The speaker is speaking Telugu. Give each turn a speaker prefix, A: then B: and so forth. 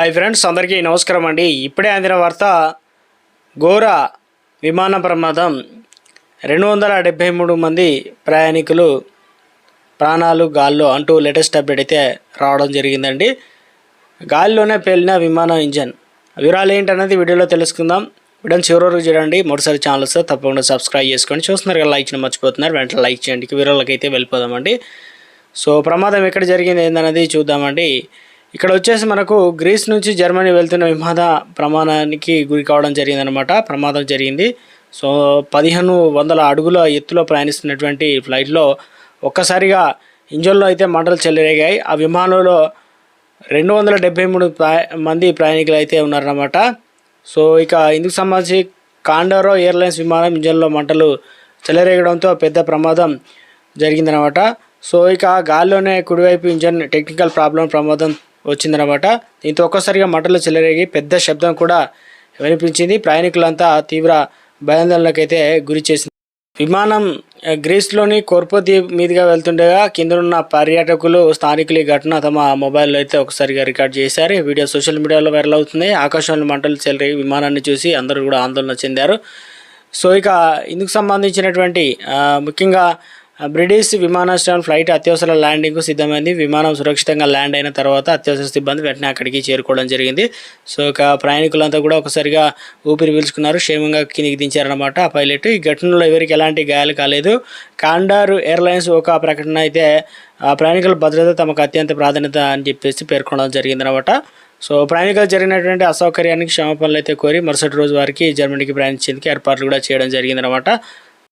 A: హాయ్ ఫ్రెండ్స్ అందరికీ నమస్కారం అండి. ఇప్పుడే అందిన వార్త ఘోర విమాన ప్రమాదం. రెండు వందల డెబ్బై మూడు మంది ప్రయాణికులు ప్రాణాలు గాల్లో అంటూ లేటెస్ట్ అప్డేట్ అయితే రావడం జరిగిందండి. గాలిలోనే పేలిన విమానం ఇంజన్. వివరాలు ఏంటనేది వీడియోలో తెలుసుకుందాం. వీడియోని చివరి వరకు చూడండి. మొదటిసారి ఛానల్ వస్తే తప్పకుండా సబ్స్క్రైబ్ చేసుకోండి చూస్తున్నారు కదా లైక్ చేయడం మర్చిపోతున్నారు. వెంటనే లైక్ చేయండి. ఇక వివరాలకు అయితే వెళ్ళిపోదామండి. సో ప్రమాదం ఎక్కడ జరిగింది ఏందన్నది చూద్దామండి. ఇక్కడ వచ్చేసి మనకు గ్రీస్ నుంచి జర్మనీ వెళ్తున్న విమాన ప్రమాణానికి గురి కావడం జరిగిందనమాట ప్రమాదం జరిగింది. సో పదిహేను వందల అడుగుల ఎత్తులో ప్రయాణిస్తున్నటువంటి ఫ్లైట్లో ఒక్కసారిగా ఇంజన్లో అయితే మంటలు చెలరేగాయి. ఆ విమానంలో రెండు వందల డెబ్బై మూడు మంది ప్రయాణికులు అయితే ఉన్నారన్నమాట. సో ఇక ఇందుకు సంబంధించి కాండారో ఎయిర్లైన్స్ విమానం ఇంజన్లో మంటలు చెలరేగడంతో పెద్ద ప్రమాదం జరిగిందనమాట సో ఇక గాల్లోనే కుడివైపు ఇంజన్ టెక్నికల్ ప్రాబ్లం ప్రమాదం వచ్చిందనమాట దీంతో ఒక్కసారిగా మంటలు చెలరేగి పెద్ద శబ్దం కూడా వినిపించింది. ప్రయాణికులంతా తీవ్ర భయాందోళనకైతే గురి చేసింది. విమానం గ్రీస్లోని కోర్పో ద్వీప్ మీదుగా వెళ్తుండగా కిందనున్న పర్యాటకులు స్థానికులు ఈ ఘటన తమ మొబైల్లో అయితే ఒకసారిగా రికార్డ్ చేశారు. వీడియో సోషల్ మీడియాలో వైరల్ అవుతుంది. ఆకాశంలో మంటలు చెలరేగి విమానాన్ని చూసి అందరూ కూడా ఆందోళన చెందారు. సో ఇక ఇందుకు సంబంధించినటువంటి ముఖ్యంగా బ్రిటిష్ విమానాశ్రయం ఫ్లైట్ అత్యవసర ల్యాండింగ్కు సిద్ధమైంది. విమానం సురక్షితంగా ల్యాండ్ అయిన తర్వాత అత్యవసర సిబ్బంది వెంటనే అక్కడికి చేరుకోవడం జరిగింది. సో ఇక ప్రయాణికులంతా కూడా ఒకసారిగా ఊపిరి పీల్చుకున్నారు. క్షేమంగా కిందికి దించారనమాట ఆ పైలట్. ఈ ఘటనలో ఎవరికి ఎలాంటి గాయాలు కాలేదు. కాండార్ ఎయిర్లైన్స్ ఒక ప్రకటన అయితే ఆ ప్రయాణికుల భద్రత తమకు అత్యంత ప్రాధాన్యత అని చెప్పేసి పేర్కొనడం జరిగిందనమాట సో ప్రయాణికులు జరిగినటువంటి అసౌకర్యానికి క్షమాపణలు అయితే కోరి మరుసటి రోజు వారికి జర్మనీకి ప్రయాణించేందుకు ఏర్పాట్లు కూడా చేయడం జరిగిందనమాట